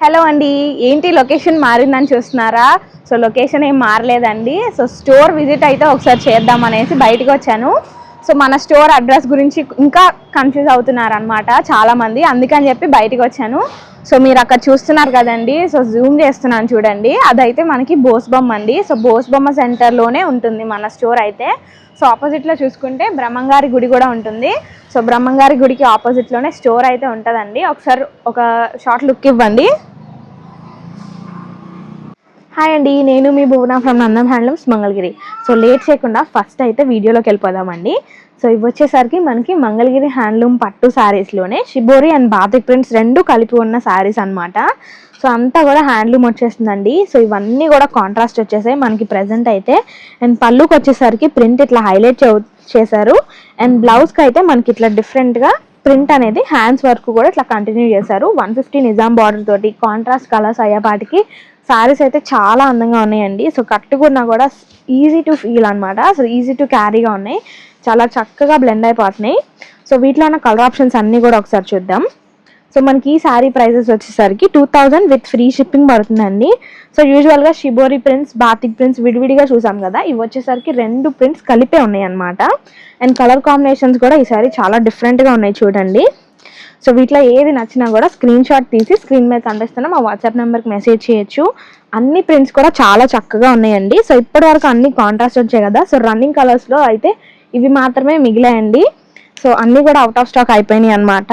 Hello అండి. ఏంటి location మారిందని చూస్తున్నారా? సో లొకేషన్ ఏం మారలేదండి. సో స్టోర్ విజిట్ అయితే ఒకసారి చేద్దాం అనేసి బయటకు వచ్చాను. సో మన స్టోర్ అడ్రస్ గురించి ఇంకా కన్ఫ్యూజ్ అవుతున్నారు అనమాట చాలామంది. అందుకని చెప్పి బయటకు వచ్చాను. సో మీరు అక్కడ చూస్తున్నారు కదండి. సో జూమ్ చేస్తున్నాను చూడండి. అదైతే మనకి బోస్బొమ్మ అండి. సో బోస్బొమ్మ సెంటర్లోనే ఉంటుంది మన స్టోర్ అయితే. సో ఆపోజిట్లో చూసుకుంటే బ్రహ్మంగారి గుడి కూడా ఉంటుంది. సో బ్రహ్మంగారి గుడికి ఆపోజిట్లోనే స్టోర్ అయితే ఉంటుందండి. ఒకసారి ఒక షార్ట్ లుక్ ఇవ్వండి. హాయ్ అండి. నేను మీ Bhuvana from Nandam handlooms Mangalagiri so late చేయకుండా ఫస్ట్ అయితే వీడియోలోకి వెళ్ళిపోదామండి. సో ఇవి వచ్చేసరికి మనకి మంగళగిరి హ్యాండ్లూమ్ పట్టు శారీస్లోనే షిబోరి అండ్ బాతిక్ ప్రింట్స్ రెండు కలిపి ఉన్న శారీస్ అన్నమాట. సో అంతా కూడా హ్యాండ్లూమ్ వచ్చేస్తుందండి. సో ఇవన్నీ కూడా కాంట్రాస్ట్ వచ్చేసాయి మనకి ప్రెసెంట్ అయితే. అండ్ పళ్ళుకి వచ్చేసరికి ప్రింట్ ఇట్లా హైలైట్ చేశారు. అండ్ బ్లౌజ్కి అయితే మనకి ఇట్లా డిఫరెంట్గా ప్రింట్ అనేది హ్యాండ్స్ వర్క్ కూడా ఇట్లా కంటిన్యూ చేశారు. వన్ ఫిఫ్టీ నిజాం బార్డర్ తోటి కాంట్రాస్ట్ కలర్స్ అయ్యేపాటికి సారీస్ అయితే చాలా అందంగా ఉన్నాయండి. సో కట్టుకున్నా కూడా ఈజీ టు ఫీల్ అనమాట సో ఈజీ టు క్యారీగా ఉన్నాయి. చాలా చక్కగా బ్లెండ్ అయిపోతున్నాయి. సో వీటిలో ఉన్న కలర్ ఆప్షన్స్ అన్నీ కూడా ఒకసారి చూద్దాం. సో మనకి ఈ శారీ ప్రైజెస్ వచ్చేసరికి two thousand with free shipping పడుతుందండి. సో యూజువల్గా షిబోరి ప్రింట్స్ బాతిక్ ప్రింట్స్ విడివిడిగా చూసాం కదా ఇవి వచ్చేసరికి రెండు ప్రింట్స్ కలిపే ఉన్నాయి అనమాట అండ్ కలర్ కాంబినేషన్స్ కూడా ఈ సారీ చాలా డిఫరెంట్గా ఉన్నాయి చూడండి. సో వీటిలో ఏది నచ్చినా కూడా స్క్రీన్ షాట్ తీసి స్క్రీన్ మీద కనిపిస్తున్న మా వాట్సాప్ నెంబర్కి మెసేజ్ చేయొచ్చు. అన్ని ప్రింట్స్ కూడా చాలా చక్కగా ఉన్నాయండి. సో ఇప్పటివరకు అన్ని కాంట్రాస్ట్ వచ్చాయి కదా. సో రన్నింగ్ కలర్స్లో అయితే ఇవి మాత్రమే మిగిలాయండి. సో అన్నీ కూడా అవుట్ ఆఫ్ స్టాక్ అయిపోయినాయి అనమాట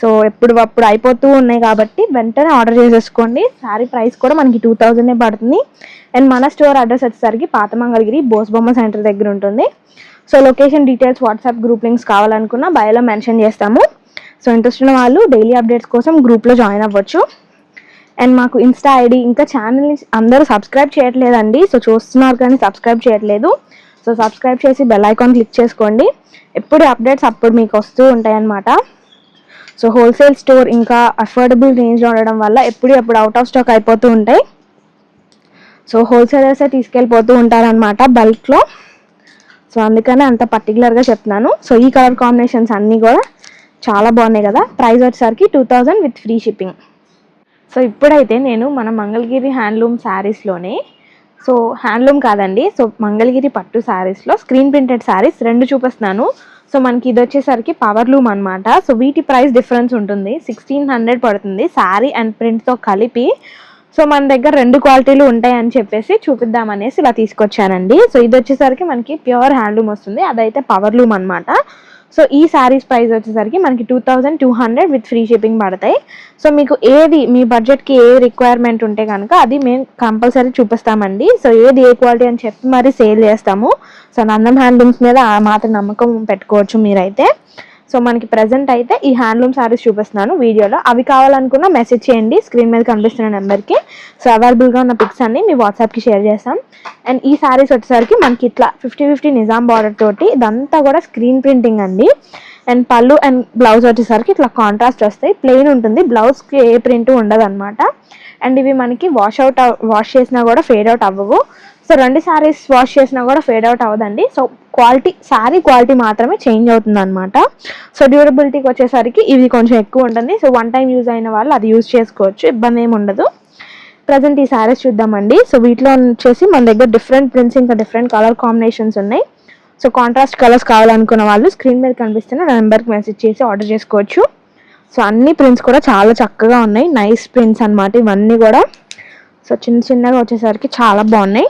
సో ఎప్పుడు అప్పుడు అయిపోతూ ఉన్నాయి కాబట్టి వెంటనే ఆర్డర్ చేసేసుకోండి. శారీ ప్రైస్ కూడా మనకి టూ థౌజండే పడుతుంది. అండ్ మన స్టోర్ అడ్రస్ వచ్చేసరికి పాత మంగళగిరి బోస్బొమ్మ సెంటర్ దగ్గర ఉంటుంది. So location details WhatsApp group links కావాలనుకున్న బయోలో మెన్షన్ చేస్తాము. సో ఇంట్రెస్ట్ ఉన్న వాళ్ళు డైలీ అప్డేట్స్ కోసం గ్రూప్లో జాయిన్ అవ్వచ్చు. అండ్ మాకు ఇన్స్టా ఐడి ఇంకా ఛానల్ని అందరూ సబ్స్క్రైబ్ చేయట్లేదండి. సో చూస్తున్నారు కానీ సబ్స్క్రైబ్ చేయట్లేదు. సో సబ్స్క్రైబ్ చేసి బెల్ ఐకాన్ క్లిక్ చేసుకోండి. ఎప్పుడు అప్డేట్స్ అప్పుడు మీకు వస్తూ ఉంటాయన్నమాట. సో హోల్సేల్ స్టోర్ ఇంకా అఫోర్డబుల్ రేంజ్లో ఉండడం వల్ల ఎప్పుడు ఎప్పుడు అవుట్ ఆఫ్ స్టాక్ అయిపోతూ ఉంటాయి. సో హోల్సేలర్సే తీసుకెళ్ళిపోతూ ఉంటారనమాట బల్క్లో సో అందుకనే అంత పర్టికులర్గా చెప్తున్నాను. సో ఈ కలర్ కాంబినేషన్స్ అన్నీ కూడా చాలా బాగున్నాయి కదా. ప్రైస్ వచ్చేసరికి two thousand with free shipping so ఇప్పుడైతే నేను మన మంగళగిరి హ్యాండ్లూమ్ శారీస్లోనే సో హ్యాండ్లూమ్ కాదండి. సో మంగళగిరి పట్టు శారీస్లో స్క్రీన్ ప్రింటెడ్ శారీస్ రెండు చూపిస్తున్నాను. సో మనకి ఇది వచ్చేసరికి పవర్ లూమ్ అనమాట సో వీటి ప్రైస్ డిఫరెన్స్ ఉంటుంది. సిక్స్టీన్ హండ్రెడ్ పడుతుంది శారీ అండ్ ప్రింట్తో కలిపి. సో మన దగ్గర రెండు క్వాలిటీలు ఉంటాయని చెప్పేసి చూపిద్దామనేసి ఇలా తీసుకొచ్చానండి. సో ఇది వచ్చేసరికి మనకి ప్యూర్ హ్యాండ్లూమ్ వస్తుంది. అదైతే పవర్ లూమ్ అనమాట సో ఈ శారీస్ ప్రైస్ వచ్చేసరికి మనకి two thousand two hundred with free shipping పడతాయి. సో మీకు ఏది మీ బడ్జెట్కి ఏ రిక్వైర్మెంట్ ఉంటే కనుక అది మేము కంపల్సరీ చూపిస్తామండి. సో ఏది ఏ క్వాలిటీ అని చెప్పి మరి సేల్ చేస్తాము. సో నందం హ్యాండ్లూమ్స్ మీద ఆ మాత్రం నమ్మకం పెట్టుకోవచ్చు మీరైతే. సో మనకి ప్రజెంట్ అయితే ఈ హ్యాండ్లూమ్ సారీస్ చూపిస్తున్నాను వీడియోలో. అవి కావాలనుకున్న మెసేజ్ చేయండి. స్క్రీన్ మీద కనిపిస్తున్న నెంబర్కి సో అవైలబుల్గా ఉన్న పిక్స్ అన్ని మీ వాట్సాప్కి షేర్ చేస్తాం. అండ్ ఈ సారీస్ వచ్చేసరికి మనకి ఇట్లా ఫిఫ్టీ ఫిఫ్టీ నిజాం బార్డర్ తోటి ఇదంతా కూడా స్క్రీన్ ప్రింటింగ్ అండి. అండ్ పళ్ళు అండ్ బ్లౌజ్ వచ్చేసరికి ఇట్లా కాంట్రాస్ట్ వస్తాయి. ప్లెయిన్ ఉంటుంది. బ్లౌజ్కి ఏ ప్రింట్ ఉండదు అనమాట అండ్ ఇవి మనకి వాష్ అవుట్ వాష్ చేసినా కూడా ఫేడ్ అవుట్ అవ్వవు. సో రెండు శారీస్ వాష్ చేసినా కూడా ఫేడ్ అవుట్ అవ్వదండి. సో క్వాలిటీ శారీ క్వాలిటీ మాత్రమే చేంజ్ అవుతుంది అనమాట సో డ్యూరబిలిటీకి వచ్చేసరికి ఇది కొంచెం ఎక్కువ ఉంటుంది. సో వన్ టైం యూజ్ అయిన వాళ్ళు అది యూజ్ చేసుకోవచ్చు. ఇబ్బంది ఏమి ఉండదు. ప్రజెంట్ ఈ శారీస్ చూద్దామండి. సో వీటిలో వచ్చేసి మన దగ్గర డిఫరెంట్ ప్రింట్స్ ఇంకా డిఫరెంట్ కలర్ కాంబినేషన్స్ ఉన్నాయి. సో కాంట్రాస్ట్ కలర్స్ కావాలనుకున్న వాళ్ళు స్క్రీన్ మీద కనిపిస్తున్న నెంబర్కి మెసేజ్ చేసి ఆర్డర్ చేసుకోవచ్చు. సో అన్ని ప్రింట్స్ కూడా చాలా చక్కగా ఉన్నాయి. నైస్ ప్రింట్స్ అన్నమాట ఇవన్నీ కూడా. సో చిన్న చిన్నగా వచ్చేసరికి చాలా బాగున్నాయి.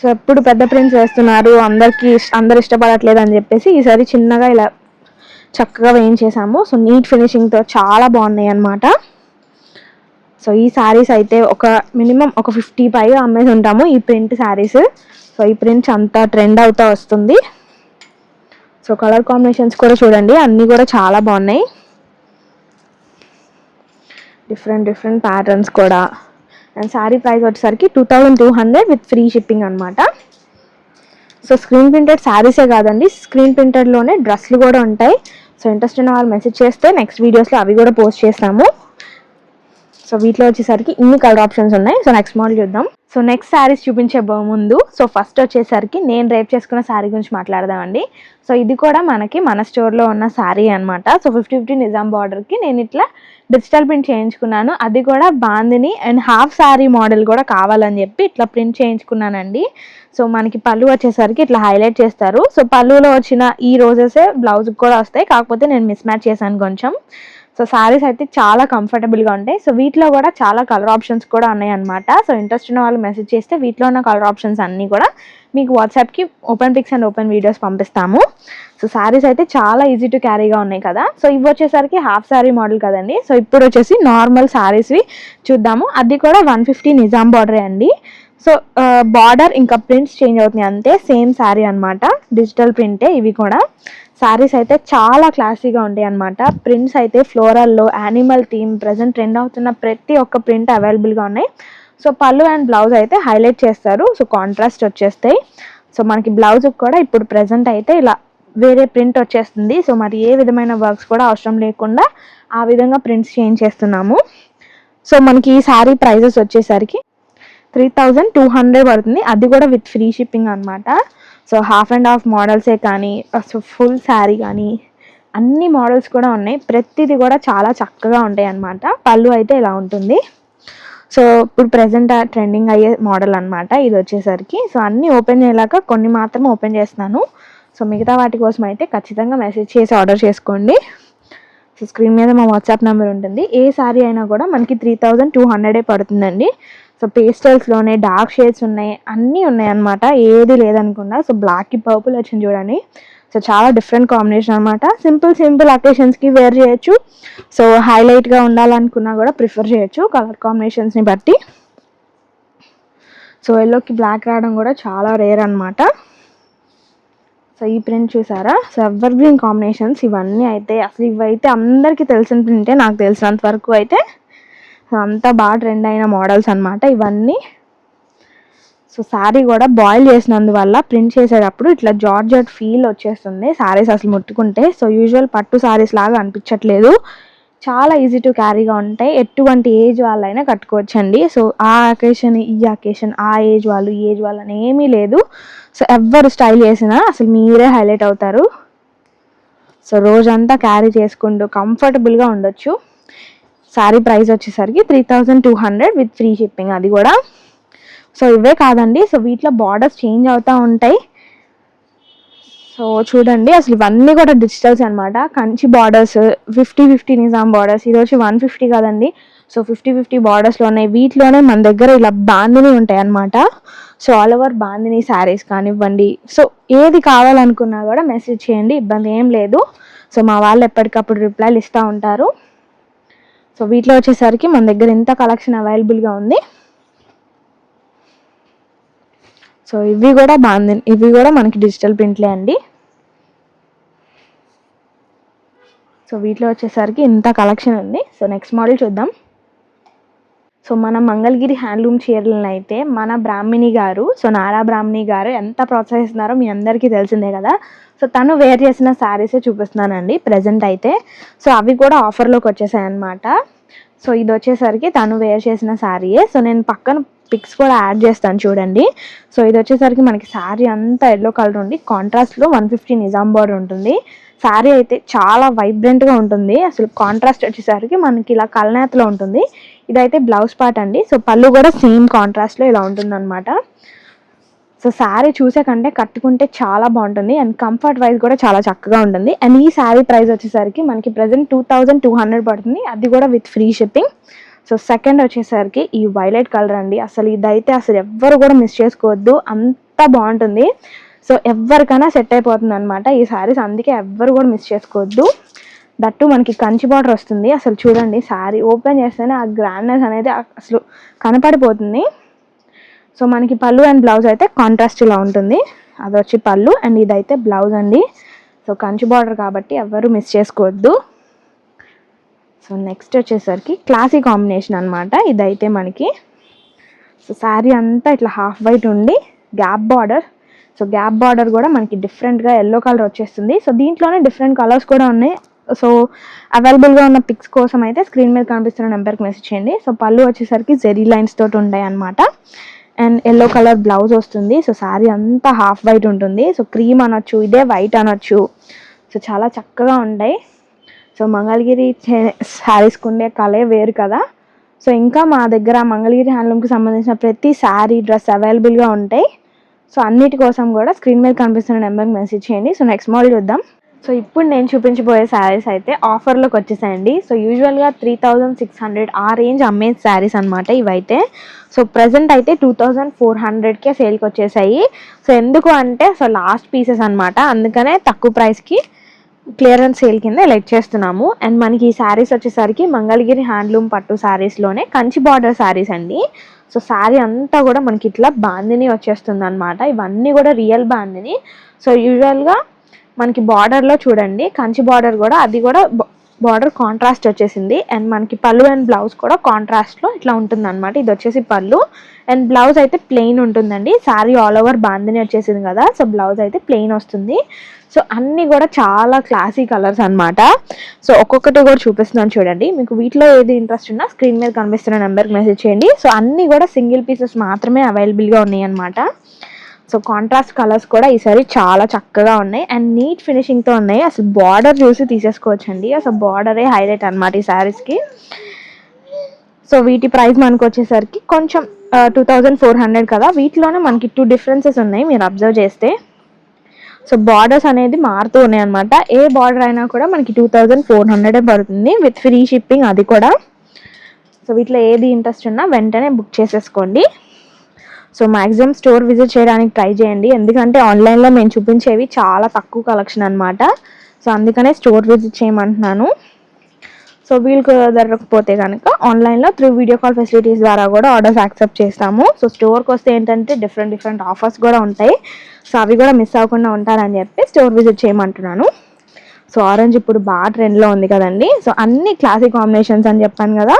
సో ఎప్పుడు పెద్ద ప్రింట్స్ వేస్తున్నారు అందరికీ అందరు ఇష్టపడట్లేదు అని చెప్పేసి ఈసారి చిన్నగా ఇలా చక్కగా వేయించేసాము. సో నీట్ ఫినిషింగ్తో చాలా బాగున్నాయి అన్నమాట. సో ఈ శారీస్ అయితే ఒక మినిమం ఒక ఫిఫ్టీ పైగా అమ్మేసి ఉంటాము ఈ ప్రింట్ శారీస్ సో ఈ ప్రింట్స్ అంతా ట్రెండ్ అవుతా వస్తుంది. సో కలర్ కాంబినేషన్స్ కూడా చూడండి. అన్నీ కూడా చాలా బాగున్నాయి. డిఫరెంట్ డిఫరెంట్ ప్యాటర్న్స్ కూడా. అండ్ శారీ ప్రైస్ వచ్చేసరికి two thousand two hundred with free shipping అనమాట సో స్క్రీన్ ప్రింటెడ్ శారీసే కాదండి స్క్రీన్ ప్రింటెడ్లోనే డ్రెస్లు కూడా ఉంటాయి. సో ఇంట్రెస్ట్ ఉన్న వాళ్ళు మెసేజ్ చేస్తే నెక్స్ట్ వీడియోస్లో అవి కూడా పోస్ట్ చేస్తాము. సో వీటిలో వచ్చేసరికి ఇన్ని కలర్ ఆప్షన్స్ ఉన్నాయి. సో నెక్స్ట్ మోడల్ చూద్దాం. సో నెక్స్ట్ శారీస్ చూపించే ముందు సో ఫస్ట్ వచ్చేసరికి నేను రేప్ చేసుకున్న శారీ గురించి మాట్లాడదామండి. సో ఇది కూడా మనకి మన స్టోర్లో ఉన్న శారీ అన్నమాట. సో ఫిఫ్టీ ఫిఫ్టీ నిజాం బార్డర్కి నేను ఇట్లా డిజిటల్ ప్రింట్ చేయించుకున్నాను. అది కూడా bandhani and half sari model కూడా కావాలని చెప్పి ఇట్లా ప్రింట్ చేయించుకున్నానండి. సో మనకి పళ్ళు వచ్చేసరికి ఇట్లా హైలైట్ చేస్తారు. సో పళ్ళులో వచ్చిన ఈ రోజెసే బ్లౌజ్కి కూడా వస్తాయి. కాకపోతే నేను మిస్ మ్యాచ్ చేశాను కొంచెం. సో శారీస్ అయితే చాలా కంఫర్టబుల్గా ఉంటాయి. సో వీటిలో కూడా చాలా కలర్ ఆప్షన్స్ కూడా ఉన్నాయి అనమాట సో ఇంట్రెస్ట్ ఉన్న వాళ్ళు మెసేజ్ చేస్తే వీటిలో ఉన్న కలర్ ఆప్షన్స్ అన్నీ కూడా మీకు వాట్సాప్కి open pics and open videos పంపిస్తాము. సో శారీస్ అయితే చాలా ఈజీ టు క్యారీగా ఉన్నాయి కదా. సో ఇవి వచ్చేసరికి హాఫ్ శారీ మోడల్ కదండి. సో ఇప్పుడు వచ్చేసి నార్మల్ శారీస్వి చూద్దాము. అది కూడా వన్ ఫిఫ్టీ నిజాం బార్డరే అండి. సో బార్డర్ ఇంకా ప్రింట్స్ చేంజ్ అవుతున్నాయి. అంతే సేమ్ శారీ అనమాట డిజిటల్ ప్రింటే ఇవి కూడా. శారీస్ అయితే చాలా క్లాసీగా ఉంటాయి అన్నమాట. ప్రింట్స్ అయితే ఫ్లోరల్లో యానిమల్ థీమ్ ప్రజెంట్ ట్రెండ్ అవుతున్న ప్రతి ఒక్క ప్రింట్ అవైలబుల్గా ఉన్నాయి. సో పళ్ళు అండ్ బ్లౌజ్ అయితే హైలైట్ చేస్తారు. సో కాంట్రాస్ట్ వచ్చేస్తాయి. సో మనకి బ్లౌజ్ కూడా ఇప్పుడు ప్రజెంట్ అయితే ఇలా వేరే ప్రింట్ వచ్చేస్తుంది. సో మరి ఏ విధమైన వర్క్స్ కూడా అవసరం లేకుండా ఆ విధంగా ప్రింట్స్ చేంజ్ చేస్తున్నాము. సో మనకి ఈ శారీ ప్రైజెస్ వచ్చేసరికి త్రీ థౌజండ్ టూ హండ్రెడ్ పడుతుంది. అది కూడా విత్ ఫ్రీ షిప్పింగ్ అనమాట సో హాఫ్ అండ్ హాఫ్ మోడల్సే కానీ ఫుల్ శారీ కానీ అన్ని మోడల్స్ కూడా ఉన్నాయి. ప్రతిదీ కూడా చాలా చక్కగా ఉంటాయి అన్నమాట. పళ్ళు అయితే ఇలా ఉంటుంది. సో ఇప్పుడు ప్రజెంట్ ట్రెండింగ్ అయ్యే మోడల్ అనమాట ఇది వచ్చేసరికి. సో అన్నీ ఓపెన్ చేయలేక కొన్ని మాత్రం ఓపెన్ చేస్తున్నాను. సో మిగతా వాటి కోసం అయితే ఖచ్చితంగా మెసేజ్ చేసి ఆర్డర్ చేసుకోండి. సో స్క్రీన్ మీద మా వాట్సాప్ నెంబర్ ఉంటుంది. ఏ శారీ అయినా కూడా మనకి త్రీ థౌజండ్ టూ హండ్రెడే పడుతుందండి. సో పేస్టల్స్లోనే డార్క్ షేడ్స్ ఉన్నాయి అన్నీ ఉన్నాయి అనమాట ఏది లేదనుకున్నా. సో బ్లాక్కి పర్పుల్ వచ్చింది చూడండి. సో చాలా డిఫరెంట్ కాంబినేషన్ అనమాట సింపుల్ సింపుల్ అకేషన్స్కి వేర్ చేయొచ్చు. సో హైలైట్గా ఉండాలనుకున్నా కూడా ప్రిఫర్ చేయొచ్చు కలర్ కాంబినేషన్స్ని బట్టి. సో ఎల్లోకి బ్లాక్ రావడం కూడా చాలా రేర్ అనమాట సో ఈ ప్రింట్ చూసారా? సో ఎవర్ గ్రీన్ కాంబినేషన్స్ ఇవన్నీ అయితే అసలు ఇవైతే అందరికీ తెలిసిన ప్రింటే నాకు తెలిసినంత వరకు అయితే అంతా బాగా ట్రెండ్ అయిన మోడల్స్ అన్నమాట ఇవన్నీ. సో శారీ కూడా బాయిల్ చేసినందువల్ల ప్రింట్ చేసేటప్పుడు ఇట్లా జార్జెట్ ఫీల్ వచ్చేస్తుంది శారీస్ అసలు ముట్టుకుంటే. సో యూజువల్ పట్టు శారీస్ లాగా అనిపించట్లేదు. చాలా ఈజీ టు క్యారీగా ఉంటాయి. ఎటువంటి ఏజ్ వాళ్ళైనా కట్టుకోవచ్చండి. సో ఆ అకేషన్ ఈ అకేషన్ ఆ ఏజ్ వాళ్ళు ఈ ఏజ్ వాళ్ళు అని ఏమీ లేదు. సో ఎవరు స్టైల్ చేసినా అసలు మీరే హైలైట్ అవుతారు. సో రోజంతా క్యారీ చేసుకుంటూ కంఫర్టబుల్గా ఉండొచ్చు. శారీ ప్రైస్ వచ్చేసరికి three thousand two hundred with free shipping అది కూడా. సో ఇవే కాదండి. సో వీటిలో బార్డర్స్ చేంజ్ అవుతూ ఉంటాయి. సో చూడండి అసలు ఇవన్నీ కూడా డిజిటల్స్ అనమాట Kanchi borders fifty fifty Nizam borders ఇది వచ్చి వన్ ఫిఫ్టీ కాదండి. సో ఫిఫ్టీ ఫిఫ్టీ బార్డర్స్లో ఉన్నాయి వీటిలోనే మన దగ్గర ఇలా బాందిని ఉంటాయి అనమాట so all over bandhani saris కానివ్వండి. సో ఏది కావాలనుకున్నా కూడా మెసేజ్ చేయండి ఇబ్బంది ఏం లేదు. సో మా వాళ్ళు ఎప్పటికప్పుడు రిప్లైలు ఇస్తూ ఉంటారు. సో వీటిలో వచ్చేసరికి మన దగ్గర ఇంత కలెక్షన్ అవైలబుల్గా ఉంది. సో ఇవి కూడా బాగుంది. ఇవి కూడా మనకి డిజిటల్ ప్రింట్లే అండి. సో వీటిలో వచ్చేసరికి ఇంత కలెక్షన్ ఉంది. సో నెక్స్ట్ మోడల్ చూద్దాం. సో మన మంగళగిరి హ్యాండ్లూమ్ చీరలను అయితే మన బ్రాహ్మిణి గారు సో నారా బ్రాహ్మిణి గారు ఎంత ప్రోత్సహిస్తున్నారో మీ అందరికీ తెలిసిందే కదా. సో తను వేర్ చేసిన శారీసే చూపిస్తున్నానండి ప్రజెంట్ అయితే. సో అవి కూడా ఆఫర్లోకి వచ్చేసాయి అనమాట సో ఇది వచ్చేసరికి తను వేర్ చేసిన శారీయే. సో నేను పక్కన పిక్స్ కూడా యాడ్ చేస్తాను చూడండి. సో ఇది వచ్చేసరికి మనకి శారీ అంతా ఎల్లో కలర్ ఉండి కాంట్రాస్ట్లో వన్ ఫిఫ్టీ నిజాం బోర్డ్ ఉంటుంది. శారీ అయితే చాలా వైబ్రెంట్గా ఉంటుంది. అసలు కాంట్రాస్ట్ వచ్చేసరికి మనకి ఇలా కలనేతలో ఉంటుంది. ఇదైతే బ్లౌజ్ పార్ట్ అండి. సో పళ్ళు కూడా సేమ్ కాంట్రాస్ట్లో ఇలా ఉంటుందన్నమాట. సో శారీ చూసే కంటే కట్టుకుంటే చాలా బాగుంటుంది. అండ్ కంఫర్ట్ వైజ్ కూడా చాలా చక్కగా ఉంటుంది. అండ్ ఈ శారీ ప్రైస్ వచ్చేసరికి మనకి present two thousand two hundred పడుతుంది. అది కూడా with free shipping so second వచ్చేసరికి ఈ వైలెట్ కలర్ అండి. అసలు ఇదైతే అసలు ఎవ్వరు కూడా మిస్ చేసుకోవద్దు. అంత బాగుంటుంది. సో ఎవరికైనా సెట్ అయిపోతుంది అనమాట ఈ శారీస్ అందుకే ఎవ్వరు కూడా మిస్ చేసుకోవద్దు. దట్టు మనకి కంచి బార్డర్ వస్తుంది. అసలు చూడండి శారీ ఓపెన్ చేస్తేనే ఆ గ్రాండ్నెస్ అనేది అసలు కనపడిపోతుంది. సో మనకి పళ్ళు అండ్ బ్లౌజ్ అయితే కాంట్రాస్ట్ ఇలా ఉంటుంది. అది వచ్చి పళ్ళు అండ్ ఇదైతే బ్లౌజ్ అండి. సో కంచి బార్డర్ కాబట్టి ఎవ్వరు మిస్ చేసుకోవద్దు. సో నెక్స్ట్ వచ్చేసరికి క్లాసీ కాంబినేషన్ అనమాట ఇదైతే మనకి. సో శారీ అంతా ఇట్లా హాఫ్ వైట్ ఉండి gap border so gap border కూడా మనకి డిఫరెంట్గా ఎల్లో కలర్ వచ్చేస్తుంది. సో దీంట్లోనే డిఫరెంట్ కలర్స్ కూడా ఉన్నాయి. సో అవైలబుల్గా ఉన్న పిక్స్ కోసం అయితే స్క్రీన్ మీద కనిపిస్తున్న నెంబర్కి మెసేజ్ చేయండి. సో పళ్ళు వచ్చేసరికి జెరీ లైన్స్ తోటి ఉంటాయి అనమాట అండ్ ఎల్లో కలర్ బ్లౌజ్ వస్తుంది. సో శారీ అంతా హాఫ్ వైట్ ఉంటుంది. సో క్రీమ్ అనొచ్చు ఇదే వైట్ అనొచ్చు. సో చాలా చక్కగా ఉంటాయి. సో మంగళగిరి శారీస్కి ఉండే కళే వేరు కదా. సో ఇంకా మా దగ్గర మంగళగిరి హ్యాండ్లూమ్కి సంబంధించిన ప్రతి శారీ డ్రెస్ అవైలబుల్గా ఉంటాయి. సో అన్నిటి కోసం కూడా స్క్రీన్ మీద కనిపిస్తున్న నెంబర్కి మెసేజ్ చేయండి. సో నెక్స్ట్ మోడల్ చూద్దాం. సో ఇప్పుడు నేను చూపించబోయే శారీస్ అయితే ఆఫర్లోకి వచ్చేసాయండి. సో యూజువల్గా త్రీ థౌజండ్ సిక్స్ హండ్రెడ్ ఆ రేంజ్ అమ్మే శారీస్ అనమాట ఇవైతే. సో ప్రజెంట్ అయితే టూ థౌజండ్ ఫోర్ హండ్రెడ్కే సేల్కి వచ్చేసాయి. సో ఎందుకు అంటే సో లాస్ట్ పీసెస్ అనమాట అందుకనే తక్కువ ప్రైస్కి క్లియరెన్స్ సేల్ కింద ఎలెక్ట్ చేస్తున్నాము. అండ్ మనకి ఈ శారీస్ వచ్చేసరికి మంగళగిరి హ్యాండ్లూమ్ పట్టు శారీస్లోనే కంచి బార్డర్ శారీస్ అండి. సో శారీ అంతా కూడా మనకి ఇట్లా బాందిని వచ్చేస్తుంది అనమాట ఇవన్నీ కూడా రియల్ బాందిని. సో యూజువల్గా మనకి బార్డర్లో చూడండి కంచి బార్డర్ కూడా అది కూడా బార్డర్ కాంట్రాస్ట్ వచ్చేసింది. అండ్ మనకి పళ్ళు అండ్ బ్లౌజ్ కూడా కాంట్రాస్ట్లో ఇట్లా ఉంటుంది అనమాట ఇది వచ్చేసి పళ్ళు. అండ్ బ్లౌజ్ అయితే ప్లెయిన్ ఉంటుందండి. శారీ ఆల్ ఓవర్ బాందిని వచ్చేసింది కదా. సో బ్లౌజ్ అయితే ప్లెయిన్ వస్తుంది. సో అన్నీ కూడా చాలా క్లాసీ కలర్స్ అనమాట సో ఒక్కొక్కటి కూడా చూపిస్తున్నాను చూడండి. మీకు వీటిలో ఏది ఇంట్రెస్ట్ ఉన్నా స్క్రీన్ మీద కనిపిస్తున్న నెంబర్కి మెసేజ్ చేయండి. సో అన్నీ కూడా సింగిల్ పీసెస్ మాత్రమే అవైలబుల్గా ఉన్నాయి అనమాట సో కాంట్రాస్ట్ కలర్స్ కూడా ఈసారి చాలా చక్కగా ఉన్నాయి. అండ్ నీట్ ఫినిషింగ్తో ఉన్నాయి. అసలు బార్డర్ చూసి తీసేసుకోవచ్చండి. అసలు బార్డరే హైలైట్ అనమాట ఈ శారీస్కి సో వీటి ప్రైస్ మనకు వచ్చేసరికి కొంచెం టూ థౌజండ్ ఫోర్ హండ్రెడ్ కదా. వీటిలోనే మనకి టూ డిఫరెన్సెస్ ఉన్నాయి మీరు అబ్జర్వ్ చేస్తే. సో బార్డర్స్ అనేది మారుతూ ఉన్నాయి అనమాట ఏ బార్డర్ అయినా కూడా మనకి టూ థౌజండ్ ఫోర్ హండ్రెడే పడుతుంది. విత్ ఫ్రీ షిప్పింగ్ అది కూడా. సో వీటిలో ఏది ఇంట్రెస్ట్ ఉన్నా వెంటనే బుక్ చేసేసుకోండి. సో మ్యాక్సిమం స్టోర్ విజిట్ చేయడానికి ట్రై చేయండి. ఎందుకంటే ఆన్లైన్లో మేము చూపించేవి చాలా తక్కువ కలెక్షన్ అనమాట సో అందుకనే స్టోర్ విజిట్ చేయమంటున్నాను. సో వీళ్ళకి కుదరకపోతే కనుక ఆన్లైన్లో త్రూ వీడియో కాల్ ఫెసిలిటీస్ ద్వారా కూడా ఆర్డర్స్ యాక్సెప్ట్ చేస్తాము. సో స్టోర్కి వస్తే ఏంటంటే డిఫరెంట్ డిఫరెంట్ ఆఫర్స్ కూడా ఉంటాయి. సో అవి కూడా మిస్ అవ్వకుండా ఉంటారని చెప్పి స్టోర్ విజిట్ చేయమంటున్నాను. సో ఆరెంజ్ ఇప్పుడు బాగా ట్రెండ్లో ఉంది కదండి. సో అన్ని క్లాసిక్ కాంబినేషన్స్ అని చెప్పాను కదా.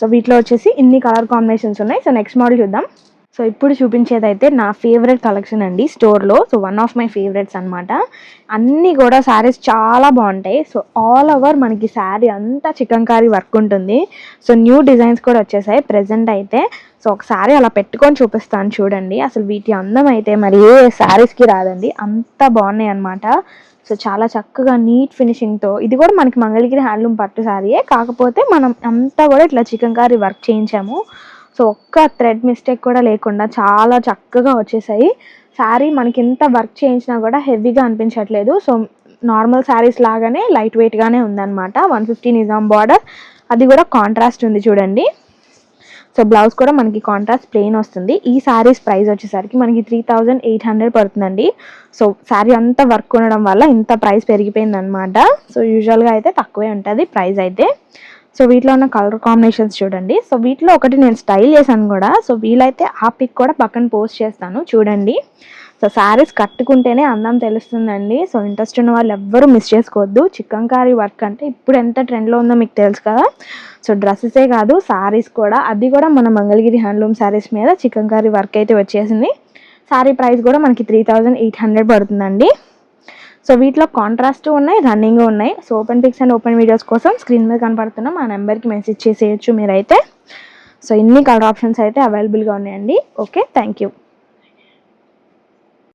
సో వీటిలో వచ్చేసి ఇన్ని కలర్ కాంబినేషన్స్ ఉన్నాయి. సో నెక్స్ట్ మోడల్ చూద్దాం. సో ఇప్పుడు చూపించేది అయితే నా ఫేవరెట్ కలెక్షన్ అండి స్టోర్లో so one of my favourites అనమాట అన్నీ కూడా శారీస్ చాలా బాగుంటాయి. సో ఆల్ ఓవర్ మనకి శారీ అంతా చికెన్ కారీ వర్క్ ఉంటుంది. సో న్యూ డిజైన్స్ కూడా వచ్చేసాయి ప్రజెంట్ అయితే. సో ఒక శారీ అలా పెట్టుకొని చూపిస్తాను చూడండి. అసలు వీటి అందం అయితే మరి ఏ శారీస్కి రాదండి. అంత బాగున్నాయి అనమాట సో చాలా చక్కగా నీట్ ఫినిషింగ్తో ఇది కూడా మనకి మంగళగిరి హ్యాండ్లూమ్ పట్టు శారీయే కాకపోతే మనం అంతా కూడా ఇట్లా చికెన్ కారీ వర్క్ చేయించాము. సో ఒక్క థ్రెడ్ మిస్టేక్ కూడా లేకుండా చాలా చక్కగా వచ్చేసాయి. శారీ మనకి ఎంత వర్క్ చేయించినా కూడా హెవీగా అనిపించట్లేదు. సో నార్మల్ శారీస్ లాగానే లైట్ వెయిట్గానే ఉందన్నమాట. వన్ ఫిఫ్టీ నిజాం బార్డర్ అది కూడా కాంట్రాస్ట్ ఉంది చూడండి. సో బ్లౌజ్ కూడా మనకి కాంట్రాస్ట్ ప్లెయిన్ వస్తుంది. ఈ శారీస్ ప్రైస్ వచ్చేసరికి మనకి త్రీ థౌజండ్ ఎయిట్ హండ్రెడ్ పడుతుందండి. సో శారీ అంతా వర్క్ ఉండడం వల్ల ఇంత ప్రైస్ పెరిగిపోయింది అనమాట సో యూజువల్గా అయితే తక్కువే ఉంటుంది ప్రైస్ అయితే. సో వీటిలో ఉన్న కలర్ కాంబినేషన్స్ చూడండి. సో వీటిలో ఒకటి నేను స్టైల్ చేశాను కూడా. సో వీలైతే ఆ పిక్ కూడా పక్కన పోస్ట్ చేస్తాను. చూడండి. సో శారీస్ కట్టుకుంటేనే అందం తెలుస్తుందండి. సో ఇంట్రెస్ట్ ఉన్న వాళ్ళు ఎవ్వరూ మిస్ చేసుకోవద్దు. చికెన్కారీ వర్క్ అంటే ఇప్పుడు ఎంత ట్రెండ్లో ఉందో మీకు తెలుసు కదా. సో డ్రెస్సెసే కాదు శారీస్ కూడా. అది కూడా మన మంగళగిరి హ్యాండ్లూమ్ శారీస్ మీద చికెన్కారీ వర్క్ అయితే వచ్చేసింది. శారీ ప్రైస్ కూడా మనకి త్రీ థౌజండ్ ఎయిట్ హండ్రెడ్ పడుతుందండి. సో వీటిలో కాంట్రాస్ట్ ఉన్నాయి రన్నింగ్ ఉన్నాయి. So open pics and open videos కోసం స్క్రీన్ మీద కనపడుతున్న మా నెంబర్కి మెసేజ్ చేసేయచ్చు మీరైతే. సో ఇన్ని కలర్ ఆప్షన్స్ అయితే అవైలబుల్గా ఉన్నాయండి. Okay thank you